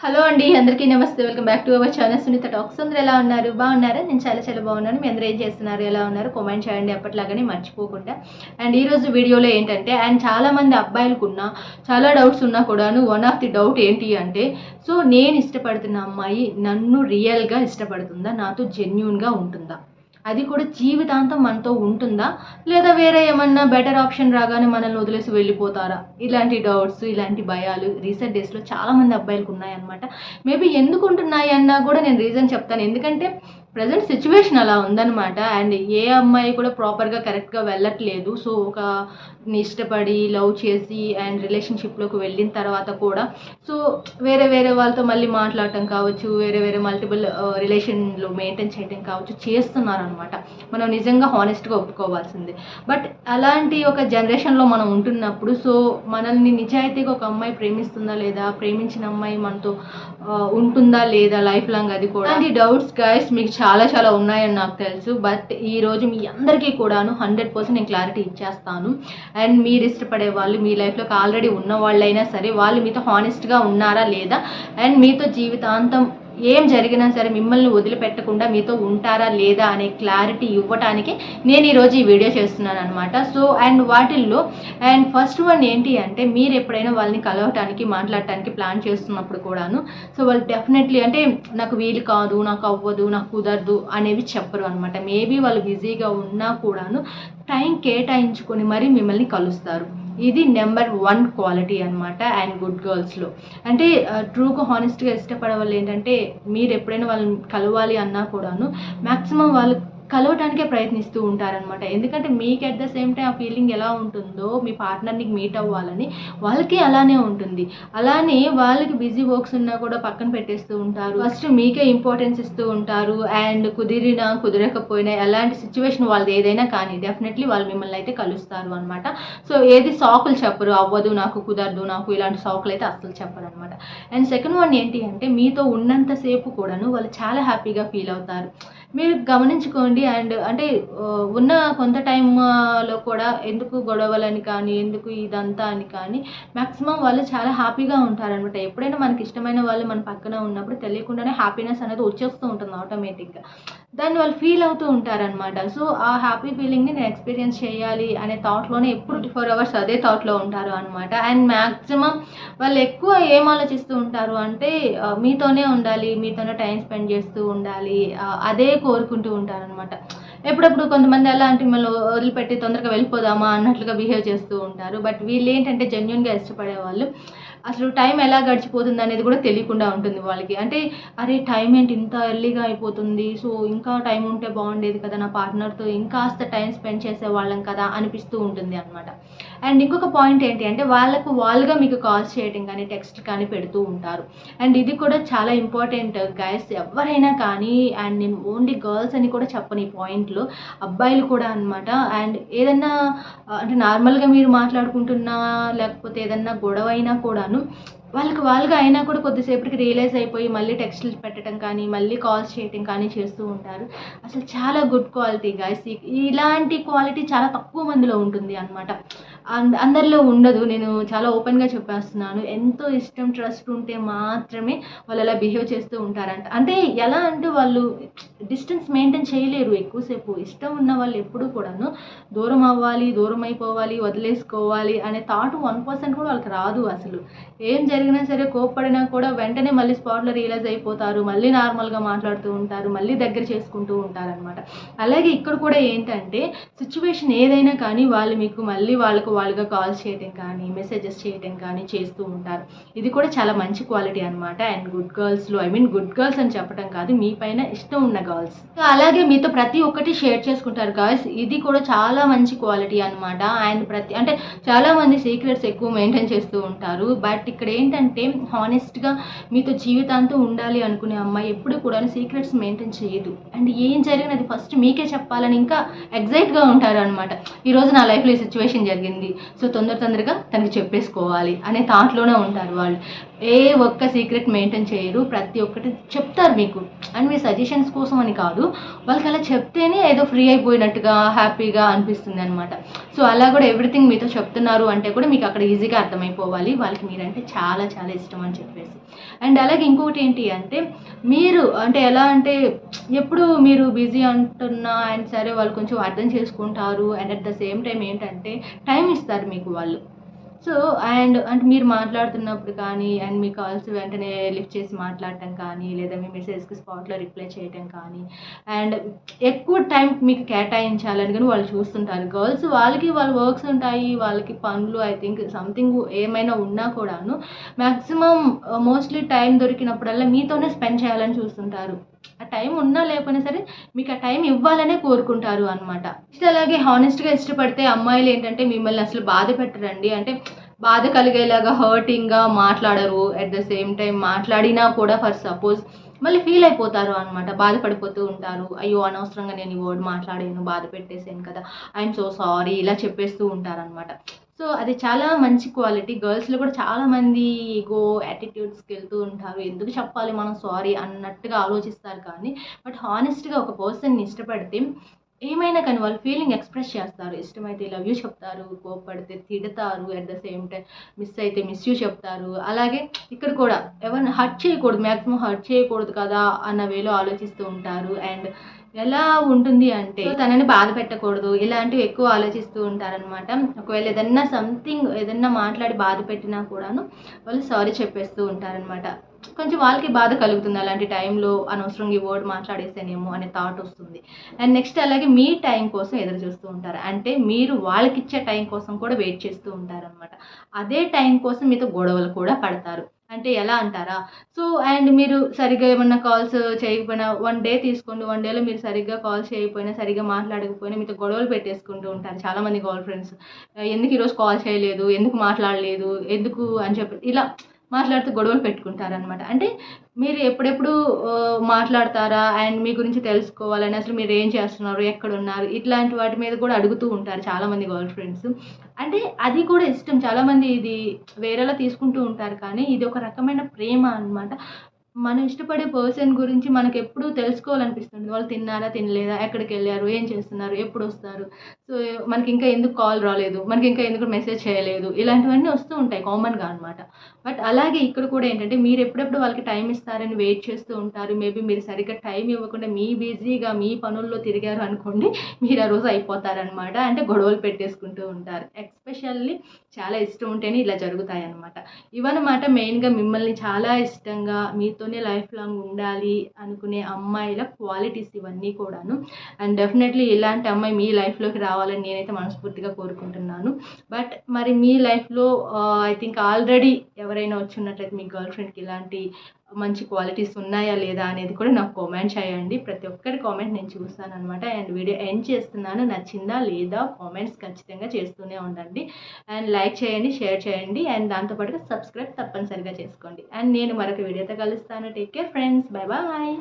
Hello అండి అందరికీ నమస్తే. Welcome back to our channel Sunitha talks. అందరూ ఎలా ఉన్నారు? బాగున్నారా? నేను చాలా చాలా బాగున్నాను. మీ అందరూ ఏం చేస్తున్నారు? ఎలా ఉన్నారు? కామెంట్ చేయండి ఎప్పటిలాగానే మర్చిపోకుండా. అండ్ ఈరోజు వీడియోలో ఏంటంటే అండ్ చాలామంది అబ్బాయిలకు ఉన్న చాలా డౌట్స్ ఉన్నా కూడాను వన్ ఆఫ్ ది డౌట్ ఏంటి అంటే సో నేను ఇష్టపడుతున్న అమ్మాయి నన్ను రియల్గా ఇష్టపడుతుందా? నాతో జెన్యున్గా ఉంటుందా? అది కూడా జీవితాంతం మనతో ఉంటుందా? లేదా వేరే ఏమన్నా బెటర్ ఆప్షన్ రాగానే మనల్ని వదిలేసి వెళ్ళిపోతారా? ఇలాంటి డౌట్స్ ఇలాంటి భయాలు రీసెంట్ డేస్లో చాలామంది అబ్బాయిలకు ఉన్నాయన్నమాట. మేబీ ఎందుకు ఉంటున్నాయి అన్నా కూడా నేను రీజన్ చెప్తాను. ఎందుకంటే ప్రజెంట్ సిచ్యువేషన్ అలా ఉందన్నమాట. అండ్ ఏ అమ్మాయి కూడా ప్రాపర్గా కరెక్ట్గా వెళ్ళట్లేదు. సో ఒక ఇష్టపడి లవ్ చేసి అండ్ రిలేషన్షిప్లోకి వెళ్ళిన తర్వాత కూడా సో వేరే వేరే వాళ్ళతో మళ్ళీ మాట్లాడటం కావచ్చు వేరే వేరే మల్టిపుల్ రిలేషన్లో మెయింటైన్ చేయడం కావచ్చు చేస్తున్నారు అనమాట మనం నిజంగా హానెస్ట్గా ఒప్పుకోవాల్సిందే. బట్ అలాంటి ఒక జనరేషన్లో మనం ఉంటున్నప్పుడు సో మనల్ని నిజాయితీగా ఒక అమ్మాయి ప్రేమిస్తుందా లేదా? ప్రేమించిన అమ్మాయి మనతో uh, ఉంటుందా లేదా? లైఫ్ లాంగ్ అది కూడా. అలాంటి డౌట్స్ గైస్ మీకు చాలా చాలా ఉన్నాయని నాకు తెలుసు. బట్ ఈరోజు మీ అందరికీ కూడాను హండ్రెడ్ పర్సెంట్ నేను క్లారిటీ ఇచ్చేస్తాను. అండ్ మీరు ఇష్టపడే వాళ్ళు మీ లైఫ్లోకి ఆల్రెడీ ఉన్న వాళ్ళైనా సరే వాళ్ళు మీతో హానెస్ట్గా ఉన్నారా లేదా? అండ్ మీతో జీవితాంతం ఏం జరిగినా సరే మిమ్మల్ని వదిలిపెట్టకుండా మీతో ఉంటారా లేదా అనే క్లారిటీ ఇవ్వటానికి నేను ఈరోజు ఈ వీడియో చేస్తున్నాను అనమాట సో అండ్ వాటిల్లో అండ్ ఫస్ట్ వన్ ఏంటి అంటే మీరు ఎప్పుడైనా వాళ్ళని కలవటానికి మాట్లాడటానికి ప్లాన్ చేస్తున్నప్పుడు కూడాను సో వాళ్ళు డెఫినెట్లీ అంటే నాకు వీలు కాదు నాకు అవ్వదు నాకు కుదరదు అనేవి చెప్పరు అనమాట మేబీ వాళ్ళు బిజీగా ఉన్నా కూడాను టైం కేటాయించుకొని మరీ మిమ్మల్ని కలుస్తారు. ఇది నెంబర్ వన్ క్వాలిటీ అనమాట అండ్ గుడ్ గర్ల్స్లో అంటే ట్రూగా హానెస్ట్గా ఇష్టపడే వాళ్ళు ఏంటంటే మీరు ఎప్పుడైనా వాళ్ళని కలవాలి అన్నా కూడాను మ్యాక్సిమం వాళ్ళు కలవటానికే ప్రయత్నిస్తూ ఉంటారనమాట ఎందుకంటే మీకు అట్ ద సేమ్ టైం ఆ ఫీలింగ్ ఎలా ఉంటుందో మీ పార్ట్నర్ని మీట్ అవ్వాలని వాళ్ళకి అలానే ఉంటుంది. అలానే వాళ్ళకి బిజీ వర్క్స్ ఉన్నా కూడా పక్కన పెట్టేస్తూ ఉంటారు. ఫస్ట్ మీకే ఇంపార్టెన్స్ ఇస్తూ ఉంటారు. అండ్ కుదిరినా కుదరకపోయినా ఎలాంటి సిచ్యువేషన్ వాళ్ళది ఏదైనా కానీ డెఫినెట్లీ వాళ్ళు మిమ్మల్ని అయితే కలుస్తారు అనమాట సో ఏది సాకులు చెప్పరు. అవ్వదు నాకు కుదరదు నాకు ఇలాంటి సాకులు అయితే అస్సలు చెప్పరు అనమాట అండ్ సెకండ్ వన్ ఏంటి అంటే మీతో ఉన్నంతసేపు కూడాను వాళ్ళు చాలా హ్యాపీగా ఫీల్ అవుతారు. మీరు గమనించుకోండి అండ్ అంటే ఉన్న కొంత టైంలో కూడా ఎందుకు గొడవలని కానీ ఎందుకు ఇదంతా అని కానీ మ్యాక్సిమం వాళ్ళు చాలా హ్యాపీగా ఉంటారనమాట ఎప్పుడైనా మనకి ఇష్టమైన వాళ్ళు మన పక్కన ఉన్నప్పుడు తెలియకుండానే హ్యాపీనెస్ అనేది వచ్చేస్తూ ఉంటుంది ఆటోమేటిక్గా దాన్ని వాళ్ళు ఫీల్ అవుతూ ఉంటారనమాట సో ఆ హ్యాపీ ఫీలింగ్ని నేను ఎక్స్పీరియన్స్ చేయాలి అనే థాట్లోనే ఎప్పుడు ఫోర్ అవర్స్ అదే థాట్లో ఉంటారు అనమాట అండ్ మ్యాక్సిమం వాళ్ళు ఎక్కువ ఏం ఆలోచిస్తూ ఉంటారు అంటే మీతోనే ఉండాలి మీతోనే టైం స్పెండ్ చేస్తూ ఉండాలి అదే కోరుకుంటూ ఉంటారనమాట ఎప్పుడప్పుడు కొంతమంది అలాంటి అంటే మిమ్మల్ని వదిలిపెట్టి తొందరగా వెళ్ళిపోదామా అన్నట్లుగా బిహేవ్ చేస్తూ ఉంటారు. బట్ వీళ్ళు ఏంటంటే జెన్యున్గా ఇష్టపడే వాళ్ళు. అసలు టైం ఎలా గడిచిపోతుంది అనేది కూడా తెలియకుండా ఉంటుంది వాళ్ళకి. అంటే అరే టైం ఏంటి? ఇంత ఎర్లీగా అయిపోతుంది. సో ఇంకా టైం ఉంటే బాగుండేది కదా నా పార్ట్నర్తో ఇంకాస్త టైం స్పెండ్ చేసే వాళ్ళం కదా అనిపిస్తూ ఉంటుంది అనమాట అండ్ ఇంకొక పాయింట్ ఏంటి అంటే వాళ్ళకు వాళ్ళుగా మీకు కాల్స్ చేయడం కానీ టెక్స్ట్ కానీ పెడుతూ ఉంటారు. అండ్ ఇది కూడా చాలా ఇంపార్టెంట్ గైస్ ఎవరైనా కానీ అండ్ నేను ఓన్లీ గర్ల్స్ అని కూడా చెప్పను ఈ పాయింట్లో అబ్బాయిలు కూడా అనమాట అండ్ ఏదన్నా అంటే నార్మల్గా మీరు మాట్లాడుకుంటున్నా లేకపోతే ఏదన్నా గొడవ అయినా కూడాను వాళ్ళకి వాళ్ళుగా అయినా కూడా కొద్దిసేపటికి రియలైజ్ అయిపోయి మళ్ళీ టెక్స్ట్లు పెట్టడం కానీ మళ్ళీ కాల్స్ చేయటం కానీ చేస్తూ ఉంటారు. అసలు చాలా గుడ్ క్వాలిటీ గాయస్. ఇలాంటి క్వాలిటీ చాలా తక్కువ మందిలో ఉంటుంది అనమాట అందరిలో ఉండదు. నేను చాలా ఓపెన్గా చెప్పేస్తున్నాను. ఎంతో ఇష్టం ట్రస్ట్ ఉంటే మాత్రమే వాళ్ళు అలా బిహేవ్ చేస్తూ ఉంటారంట. అంటే ఎలా అంటే వాళ్ళు డిస్టెన్స్ మెయింటైన్ చేయలేరు ఎక్కువసేపు. ఇష్టం ఉన్న వాళ్ళు ఎప్పుడు కూడాను దూరం అవ్వాలి దూరం అయిపోవాలి వదిలేసుకోవాలి అనే థాట్ వన్ పర్సెంట్ కూడా వాళ్ళకి రాదు అసలు. ఏం జరిగినా సరే కోప్పడినా కూడా వెంటనే మళ్ళీ స్పాట్లో రియలైజ్ అయిపోతారు. మళ్ళీ నార్మల్గా మాట్లాడుతూ ఉంటారు. మళ్ళీ దగ్గర చేసుకుంటూ ఉంటారనమాట అలాగే ఇక్కడ కూడా ఏంటంటే సిచ్యువేషన్ ఏదైనా కానీ వాళ్ళు మీకు మళ్ళీ వాళ్ళకు వాళ్ళుగా కాల్స్ చేయటం కానీ మెసేజెస్ చేయటం కానీ చేస్తూ ఉంటారు. ఇది కూడా చాలా మంచి క్వాలిటీ అనమాట అండ్ గుడ్ గర్ల్స్లో ఐ మీన్ గుడ్ గర్ల్స్ అని చెప్పడం కాదు మీ పైన ఇష్టం ఉన్న గర్ల్స్ అలాగే మీతో ప్రతి ఒక్కటి షేర్ చేసుకుంటారు గర్ల్స్ ఇది కూడా చాలా మంచి క్వాలిటీ అనమాట అండ్ ప్రతి అంటే చాలా మంది సీక్రెట్స్ ఎక్కువ మెయింటైన్ చేస్తూ ఉంటారు. బట్ ఇక్కడ ఏంటంటే హానెస్ట్గా మీతో జీవితాంతం ఉండాలి అనుకునే అమ్మాయి ఎప్పుడు కూడా సీక్రెట్స్ మెయింటైన్ చేయదు. అండ్ ఏం జరిగినది ఫస్ట్ మీకే చెప్పాలని ఇంకా ఎగ్జైట్గా ఉంటారు అనమాట ఈరోజు నా లైఫ్లో ఈ సిచ్యువేషన్ జరిగింది. ఉంది సో తొందర తొందరగా తనకి చెప్పేసుకోవాలి అనే థాట్లోనే ఉంటారు వాళ్ళు. ఏ ఒక్క సీక్రెట్ మెయింటైన్ చేయరు. ప్రతి ఒక్కటి చెప్తారు మీకు. అండ్ మీ సజెషన్స్ కోసం అని కాదు వాళ్ళకి అలా చెప్తేనే ఏదో ఫ్రీ అయిపోయినట్టుగా హ్యాపీగా అనిపిస్తుంది అనమాట సో అలా కూడా ఎవ్రీథింగ్ మీతో చెప్తున్నారు అంటే కూడా మీకు అక్కడ ఈజీగా అర్థమైపోవాలి. వాళ్ళకి మీరంటే చాలా చాలా ఇష్టం అని చెప్పేసి. అండ్ అలాగే ఇంకొకటి ఏంటి అంటే మీరు అంటే ఎలా అంటే ఎప్పుడు మీరు బిజీ అంటున్నా అండ్ సరే వాళ్ళు కొంచెం అర్థం చేసుకుంటారు. And at the same time ఏంటంటే టైం ఇస్తారు మీకు వాళ్ళు. సో అండ్ అంటే మీరు మాట్లాడుతున్నప్పుడు కానీ అండ్ మీ కాల్స్ వెంటనే లిఫ్ట్ చేసి మాట్లాడటం కానీ లేదా మీ మెసేజ్కి స్పాట్లో రిప్లై చేయటం కానీ అండ్ ఎక్కువ టైం మీకు కేటాయించాలని కానీ వాళ్ళు చూస్తుంటారు. గర్ల్స్ వాళ్ళకి వాళ్ళ వర్క్స్ ఉంటాయి వాళ్ళకి పనులు ఐ థింక్ సంథింగ్ ఏమైనా ఉన్నా కూడాను మ్యాక్సిమం మోస్ట్లీ టైం దొరికినప్పుడల్లా మీతోనే స్పెండ్ చేయాలని చూస్తుంటారు. ఆ టైం ఉన్నా లేకపోయినా సరే మీకు ఆ టైం ఇవ్వాలనే కోరుకుంటారు అనమాట అలాగే హానెస్ట్గా ఇష్టపడితే అమ్మాయిలు ఏంటంటే మిమ్మల్ని అసలు బాధ పెట్టరండి. అంటే బాధ కలిగేలాగా హర్టింగ్గా మాట్లాడరు. అట్ ద సేమ్ టైం మాట్లాడినా కూడా ఫర్ సపోజ్ మళ్ళీ ఫీల్ అయిపోతారు అనమాట బాధపడిపోతూ ఉంటారు. అయ్యో అనవసరంగా నేను ఈ వర్డ్ మాట్లాడాను బాధ పెట్టేసాను కదా. ఐఎమ్ సో సారీ ఇలా చెప్పేస్తూ ఉంటారనమాట సో అది చాలా మంచి క్వాలిటీ. గర్ల్స్లో కూడా చాలామంది ఈగో యాటిట్యూడ్స్కి వెళ్తూ ఉంటారు. ఎందుకు చెప్పాలి మనం సారీ అన్నట్టుగా ఆలోచిస్తారు కానీ బట్ హానెస్ట్గా ఒక పర్సన్ని ఇష్టపడితే ఏమైనా కానీ వాళ్ళు ఫీలింగ్ ఎక్స్ప్రెస్ చేస్తారు. ఇష్టమైతే లవ్ యూ చెప్తారు కోప్పడితే తిడతారు at the same time miss అయితే మిస్ యూ చెప్తారు. అలాగే ఇక్కడ కూడా ఎవరిని హర్ట్ చేయకూడదు మ్యాక్సిమం హర్ట్ చేయకూడదు కదా అన్న వేలో ఆలోచిస్తూ ఉంటారు. అండ్ ఎలా ఉంటుంది అంటే తనని బాధ పెట్టకూడదు ఇలాంటివి ఎక్కువ ఆలోచిస్తూ ఉంటారనమాట ఒకవేళ ఏదన్నా సంథింగ్ ఏదన్నా మాట్లాడి బాధ పెట్టినా కూడాను వాళ్ళు సారీ చెప్పేస్తూ ఉంటారనమాట కొంచెం వాళ్ళకి బాధ కలుగుతుంది అలాంటి టైంలో అనవసరంగా ఈ వర్డ్ మాట్లాడేసానేమో అనే థాట్ వస్తుంది. అండ్ నెక్స్ట్ అలాగే మీ టైం కోసం ఎదురు చూస్తూ ఉంటారు. అంటే మీరు వాళ్ళకి ఇచ్చే టైం కోసం కూడా వెయిట్ చేస్తూ ఉంటారనమాట అదే టైం కోసం మీతో గొడవలు కూడా పడతారు. అంటే ఎలా అంటారా? సో అండ్ మీరు సరిగ్గా ఏమన్నా కాల్స్ చేయకపోయినా వన్ డే తీసుకోండి వన్ డేలో మీరు సరిగ్గా కాల్ చేయకపోయినా సరిగ్గా మాట్లాడకపోయినా మీతో గొడవలు పెట్టేసుకుంటూ ఉంటారు చాలామంది గర్ల్ ఫ్రెండ్స్. ఎందుకు ఈరోజు కాల్ చేయలేదు? ఎందుకు మాట్లాడలేదు? ఎందుకు? అని చెప్పి ఇలా మాట్లాడుతూ గొడవలు పెట్టుకుంటారనమాట అంటే మీరు ఎప్పుడెప్పుడు మాట్లాడతారా? అండ్ మీ గురించి తెలుసుకోవాలని అసలు మీరు ఏం చేస్తున్నారు? ఎక్కడ ఉన్నారు ఇట్లాంటి వాటి మీద కూడా అడుగుతూ ఉంటారు చాలామంది గర్ల్ ఫ్రెండ్స్. అంటే అది కూడా ఇష్టం. చాలామంది ఇది వేరేలా తీసుకుంటూ ఉంటారు కానీ ఇది ఒక రకమైన ప్రేమ అనమాట మనం ఇష్టపడే పర్సన్ గురించి మనకు ఎప్పుడూ తెలుసుకోవాలనిపిస్తుంది వాళ్ళు తిన్నారా తినలేదా ఎక్కడికి వెళ్ళారు ఏం చేస్తున్నారు ఎప్పుడు వస్తారు సో మనకి ఇంకా ఎందుకు కాల్ రాలేదు మనకి ఇంకా ఎందుకు మెసేజ్ చేయలేదు ఇలాంటివన్నీ వస్తూ ఉంటాయి కామన్గా అనమాట బట్ అలాగే ఇక్కడ కూడా ఏంటంటే మీరు ఎప్పుడెప్పుడు వాళ్ళకి టైం ఇస్తారని వెయిట్ చేస్తూ ఉంటారు. మేబీ మీరు సరిగ్గా టైం ఇవ్వకుండా మీ బిజీగా మీ పనుల్లో తిరిగారు అనుకోండి మీరు ఆ రోజు అయిపోతారనమాట అంటే గొడవలు పెట్టేసుకుంటూ ఉంటారు. ఎక్స్పెషల్లీ చాలా ఇష్టం ఉంటేనే ఇలా జరుగుతాయి అనమాట ఇవన్నమాట మెయిన్గా మిమ్మల్ని చాలా ఇష్టంగా మీతో మీతోనే లైఫ్ లాంగ్ ఉండాలి అనుకునే అమ్మాయిల క్వాలిటీస్ ఇవన్నీ కూడాను. అండ్ డెఫినెట్లీ ఇలాంటి అమ్మాయి మీ లైఫ్లోకి రావాలని నేనైతే మనస్ఫూర్తిగా కోరుకుంటున్నాను. బట్ మరి మీ లైఫ్లో ఐ థింక్ ఆల్రెడీ ఎవరైనా వచ్చి ఉన్నట్లయితే మీ గర్ల్ ఫ్రెండ్కి ఇలాంటి మంచి క్వాలిటీస్ ఉన్నాయా లేదా అనేది కూడా నాకు కామెంట్ చేయండి. ప్రతి ఒక్కరి కామెంట్ నేను చూస్తాను అనమాట అండ్ వీడియో ఎండ్ చేస్తున్నాను. నచ్చిందా లేదా కామెంట్స్ ఖచ్చితంగా చేస్తూనే ఉండండి. అండ్ లైక్ చేయండి షేర్ చేయండి. అండ్ దాంతోపాటుగా సబ్స్క్రైబ్ తప్పనిసరిగా చేసుకోండి. అండ్ నేను మరొక వీడియోతో కలుస్తాను. Take care friends. Bye bye.